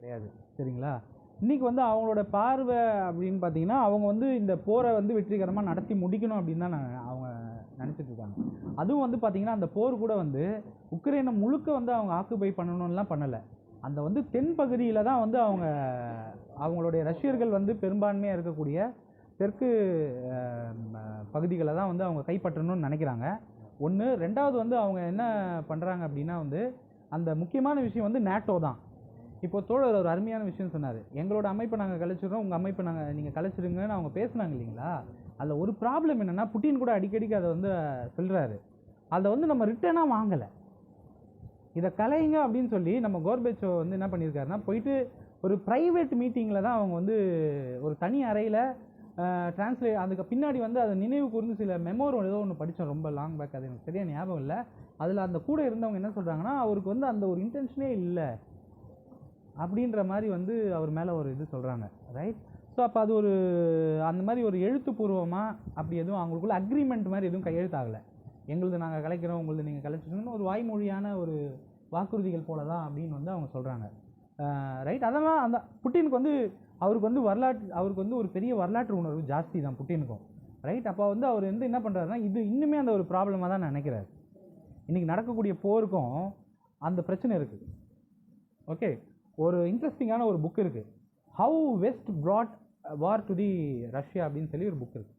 கிடையாது. சரிங்களா? இன்னைக்கு வந்து அவங்களோட பார்வை அப்படின்னு பார்த்தீங்கன்னா அவங்க வந்து இந்த போரை வந்து வெற்றிகரமாக நடத்தி முடிக்கணும் அப்படின்னு தான் நான் அவங்க நினச்சிட்டு இருக்காங்க. அதுவும் வந்து பார்த்திங்கன்னா அந்த போர் கூட வந்து உக்ரைனை முழுக்க வந்து அவங்க ஆக்குபை பண்ணணும்லாம் பண்ணலை. அந்த வந்து தென் பகுதியில் தான் வந்து அவங்க அவங்களுடைய ரஷ்யர்கள் வந்து பெரும்பான்மையாக இருக்கக்கூடிய தெற்கு பகுதிகளை தான் வந்து அவங்க கைப்பற்றணும்னு நினைக்கிறாங்க. ஒன்று ரெண்டாவது வந்து அவங்க என்ன பண்ணுறாங்க அப்படின்னா வந்து அந்த முக்கியமான விஷயம் வந்து நேட்டோ தான். இப்போ தோழர் ஒரு அருமையான விஷயம் சொன்னார். எங்களோட அமைப்பை நாங்கள் கழிச்சிடுறோம் உங்கள் அமைப்பை நாங்கள் நீங்கள் கழிச்சிடுங்கன்னு அவங்க பேசுனாங்க இல்லைங்களா? அதில் ஒரு ப்ராப்ளம் என்னென்னா புட்டின் கூட அடிக்கடிக்கு அதை வந்து சொல்கிறாரு அதை வந்து நம்ம ரிட்டனாக வாங்கலை. இதை கலைங்க அப்படின்னு சொல்லி நம்ம கோர்பேச்சோ வந்து என்ன பண்ணியிருக்காருன்னா போயிட்டு ஒரு ப்ரைவேட் மீட்டிங்கில் தான் அவங்க வந்து ஒரு தனி அறையில் டிரான்ஸ்லேட் அதுக்கு பின்னாடி வந்து அதை நினைவு கூர்ந்து சில மெமோர் ஏதோ ஒன்று படித்தோம் ரொம்ப லாங் பேக் அது எனக்கு சரியாக ஞாபகம் இல்லை. அதில் அந்த கூட இருந்தவங்க என்ன சொல்கிறாங்கன்னா அவருக்கு வந்து அந்த ஒரு இன்டென்ஷனே இல்லை. அப்படின்ற மாதிரி வந்து அவர் மேலே ஒரு இது சொல்கிறாங்க ரைட் ஸோ அப்போ அது ஒரு அந்த மாதிரி ஒரு எழுத்துப்பூர்வமாக அப்படி எதுவும் அவங்களுக்குள்ள அக்ரிமெண்ட் மாதிரி எதுவும் கையெழுத்தாகலை. எங்களுது நாங்கள் கலைக்கிறோம் உங்களுது நீங்கள் கலைச்சிக்கணும்னு ஒரு வாய்மொழியான ஒரு வாக்குறுதிகள் போல தான் அப்படின்னு வந்து அவங்க சொல்கிறாங்க ரைட் அதெல்லாம் அந்த புட்டினுக்கு வந்து அவருக்கு வந்து வரலாற்று அவருக்கு வந்து ஒரு பெரிய வரலாற்று உணர்வு ஜாஸ்தி தான் புட்டினுக்கும் ரைட் அப்போ வந்து அவர் வந்து என்ன பண்ணுறாருன்னா இது இன்னுமே அந்த ஒரு ப்ராப்ளமாக தான் நினைக்கிறார். இன்றைக்கி நடக்கக்கூடிய போருக்கும் அந்த பிரச்சனை இருக்குது. ஓகே ஒரு இன்ட்ரெஸ்டிங்கான ஒரு புக் இருக்குது how west brought war to the Russia அப்படின்னு சொல்லி ஒரு புக் இருக்குது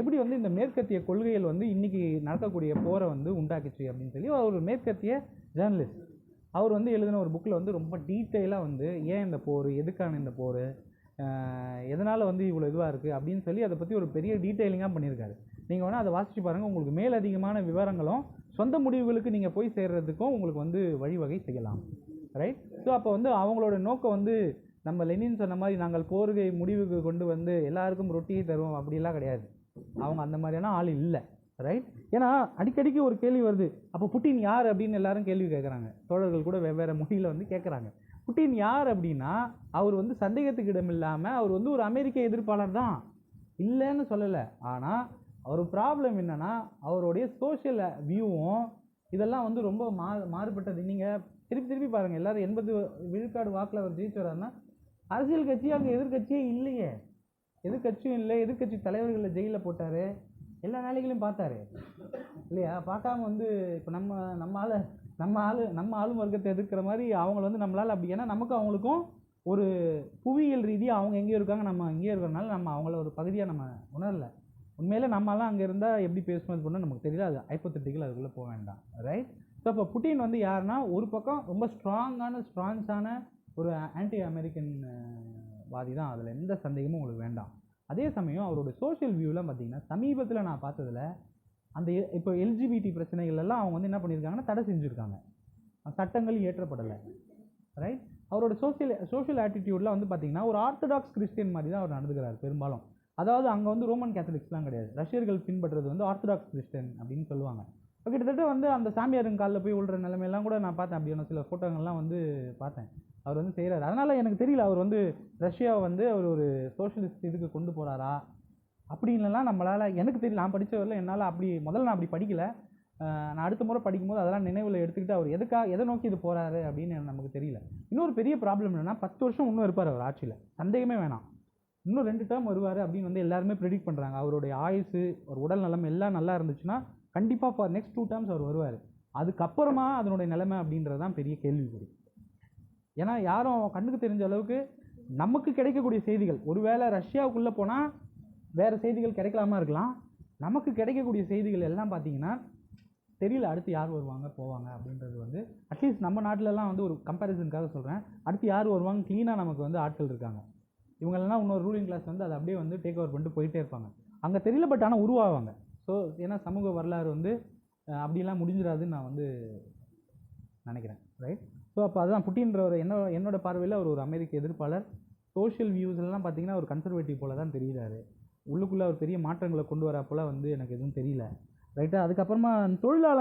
எப்படி வந்து இந்த மேற்கத்திய கொள்கைகள் வந்து இன்றைக்கி நடக்கக்கூடிய போரை வந்து உண்டாக்குச்சு அப்படின்னு சொல்லி ஒரு மேற்கத்திய ஜேர்னலிஸ்ட் அவர் வந்து எழுதின ஒரு புக்கில் வந்து ரொம்ப டீட்டெயிலாக வந்து ஏன் இந்த போர் எதுக்கான இந்த போர் எதனால் வந்து இவ்வளோ இதுவாக இருக்குது அப்படின்னு சொல்லி அதை பற்றி ஒரு பெரிய டீட்டெயிலிங்காக பண்ணியிருக்காரு. நீங்கள் வேணால் அதை வாசித்து பாருங்கள் உங்களுக்கு மேலதிகமான விவரங்களும் சொந்த முடிவுகளுக்கு நீங்கள் போய் சேர்றதுக்கும் உங்களுக்கு வந்து வழிவகை செய்யலாம். ரைட் ஸோ அப்போ வந்து அவங்களோட நோக்கம் வந்து நம்ம லெனின் சொன்ன மாதிரி நாங்கள் போர்கை முடிவுக்கு கொண்டு வந்து எல்லாருக்கும் ரொட்டியை தருவோம். அப்படிலாம் கிடையாது. அவங்க அந்த மாதிரியான ஆள் இல்லை. ரைட் ஏன்னா அடிக்கடிக்கு ஒரு கேள்வி வருது. அப்போ புட்டின் யார் அப்படின்னு எல்லாரும் கேள்வி கேட்குறாங்க தோழர்கள் கூட வெவ்வேறு மொழியில் வந்து கேட்குறாங்க புட்டின் யார் அப்படின்னா அவர் வந்து சந்தேகத்துக்கு இடம் இல்லாமல் அவர் வந்து ஒரு அமெரிக்க எதிர்ப்பாளர் தான். இல்லைன்னு சொல்லலை. ஆனால் அவர் ப்ராப்ளம் என்னென்னா அவருடைய சோஷியல் வியூவும் இதெல்லாம் வந்து ரொம்ப மா மாறுபட்டது. நீங்கள் திருப்பி திருப்பி பாருங்கள் எல்லோரும் எண்பது விழுக்காடு வாக்கில் அவர் ஜெயிச்சு வர்றாருன்னா அரசியல் கட்சி அங்கே எதிர்கட்சியே இல்லையே. எதிர்கட்சியும் இல்லை எதிர்கட்சி தலைவர்களை ஜெயிலில் போட்டார். எல்லா வேலைகளையும் பார்த்தாரு. இல்லையா? பார்க்காம வந்து இப்போ நம்ம நம்ம ஆள் நம்ம ஆள் நம்ம ஆளும் வர்க்கத்தை எதிர்க்கிற மாதிரி அவங்கள வந்து நம்மளால் அப்படி ஏன்னா நமக்கும் அவங்களுக்கும் ஒரு புவியியல் ரீதியாக அவங்க எங்கேயோ இருக்காங்க நம்ம இங்கேயே இருக்கிறனால நம்ம அவங்கள ஒரு பகுதியாக நம்ம உணரல. உண்மையில் நம்மலாம் அங்கே இருந்தால் எப்படி பேசணும் இது நமக்கு தெரியல. அது ஐப்பத்தட்டிகள் அதுக்குள்ளே போக வேண்டாம். ரைட் ஸோ இப்போ புட்டின் வந்து யாருன்னா ஒரு பக்கம் ரொம்ப ஸ்ட்ராங்கான ஸ்ட்ராங்ஸான ஒரு ஆன்டி அமெரிக்கன் வாதி தான் அதில் எந்த சந்தேகமும் உங்களுக்கு வேண்டாம். அதே சமயம் அவரோட சோஷியல் வியூலாம் பார்த்தீங்கன்னா சமீபத்தில் நான் பார்த்ததில் அந்த இப்போ எல்ஜிபிடி பிரச்சனைகள் எல்லாம் அவங்க வந்து என்ன பண்ணியிருக்காங்கன்னா தடை செஞ்சுருக்காங்க. சட்டங்கள் இயற்றப்படலை. ரைட் அவரோட சோசியல் சோஷியல் ஆட்டிடியூட்லாம் வந்து பார்த்திங்கன்னா ஒரு ஆர்த்தடாக்ஸ் கிறிஸ்டியன் மாதிரி தான் அவர் நடந்துக்கிறார் பெரும்பாலும். அதாவது அங்கே வந்து ரோமன் கேத்தலிக்ஸ்லாம் கிடையாது. ரஷ்யர்கள் பின்பற்றுறது வந்து ஆர்த்தடாக்ஸ் கிறிஸ்டியன் அப்படின்னு சொல்லுவாங்க. கிட்டத்தட்ட வந்து அந்த சாமியாருங்க காலில் போய் விழுற நிலைமையெல்லாம் கூட நான் பார்த்தேன். அப்படியான சில ஃபோட்டோங்கள்லாம் வந்து பார்த்தேன். அவர் வந்து செய்கிறாரு அதனால் எனக்கு தெரியல அவர் வந்து ரஷ்யாவை வந்து அவர் ஒரு சோஷியலிஸ்ட் இதுக்கு கொண்டு போகிறாரா அப்படின்லாம் நம்மளால் எனக்கு தெரியல. நான் படித்த என்னால் அப்படி முதல்ல நான் அப்படி படிக்கலை. நான் அடுத்த முறை படிக்கும்போது அதெல்லாம் நினைவில் எடுத்துக்கிட்டு அவர் எதுக்காக எதை நோக்கி இது போகிறாரு அப்படின்னு நமக்கு தெரியல. இன்னொரு பெரிய ப்ராப்ளம் என்னென்னா பத்து வருஷம் இன்னும் இருப்பார் அவர் ஆட்சியில். சந்தேகமே வேணாம். இன்னும் ரெண்டு டேர்ம் வருவார் அப்படின்னு வந்து எல்லாருமே ப்ரெடிக்ட் பண்ணுறாங்க அவருடைய ஆயுசு ஒரு உடல் நலம் எல்லாம் நல்லா இருந்துச்சுன்னா கண்டிப்பாக ஃபார் நெக்ஸ்ட் டூ டேர்ம்ஸ் அவர் வருவார். அதுக்கப்புறமா அதனுடைய நிலைமை அப்படின்றது தான் பெரிய கேள்விக்குறி. ஏன்னா யாரும் கண்ணுக்கு தெரிஞ்ச அளவுக்கு நமக்கு கிடைக்கக்கூடிய செய்திகள் ஒருவேளை ரஷ்யாவுக்குள்ளே போனால் வேறு செய்திகள் கிடைக்கலாமா இருக்கலாம். நமக்கு கிடைக்கக்கூடிய செய்திகள் எல்லாம் பார்த்தீங்கன்னா தெரியல அடுத்து யார் வருவாங்க போவாங்க அப்படின்றது வந்து அட்லீஸ்ட் நம்ம நாட்டிலலாம் வந்து ஒரு கம்பேரிசனுக்காக சொல்கிறேன் அடுத்து யார் வருவாங்க க்ளீனாக நமக்கு வந்து ஆட்கள் இருக்காங்க. இவங்களெல்லாம் இன்னொரு ரூலிங் கிளாஸ் வந்து அதை அப்படியே வந்து டேக் ஓவர் பண்ணிட்டு போயிட்டே இருப்பாங்க. அங்கே தெரியல பட் ஆனால் உருவாவாங்க. ஸோ ஏன்னா சமூக வரலாறு வந்து அப்படிலாம் முடிஞ்சிடாதுன்னு நான் வந்து நினைக்கிறேன் ரைட் ஸோ அப்போ அதுதான் புட்டின்றவர் என்ன என்னோட பார்வையில் அவர் ஒரு அமெரிக்க எதிர்ப்பாளர். சோஷியல் வியூஸ்லாம் பார்த்தீங்கன்னா ஒரு கன்சர்வேட்டிவ் போல தான் தெரிகிறாரு உள்ளுக்குள்ளே அவர் பெரிய மாற்றங்களை கொண்டு வர வந்து எனக்கு எதுவும் தெரியல ரைட்டாக அதுக்கப்புறமா தொழிலாளர்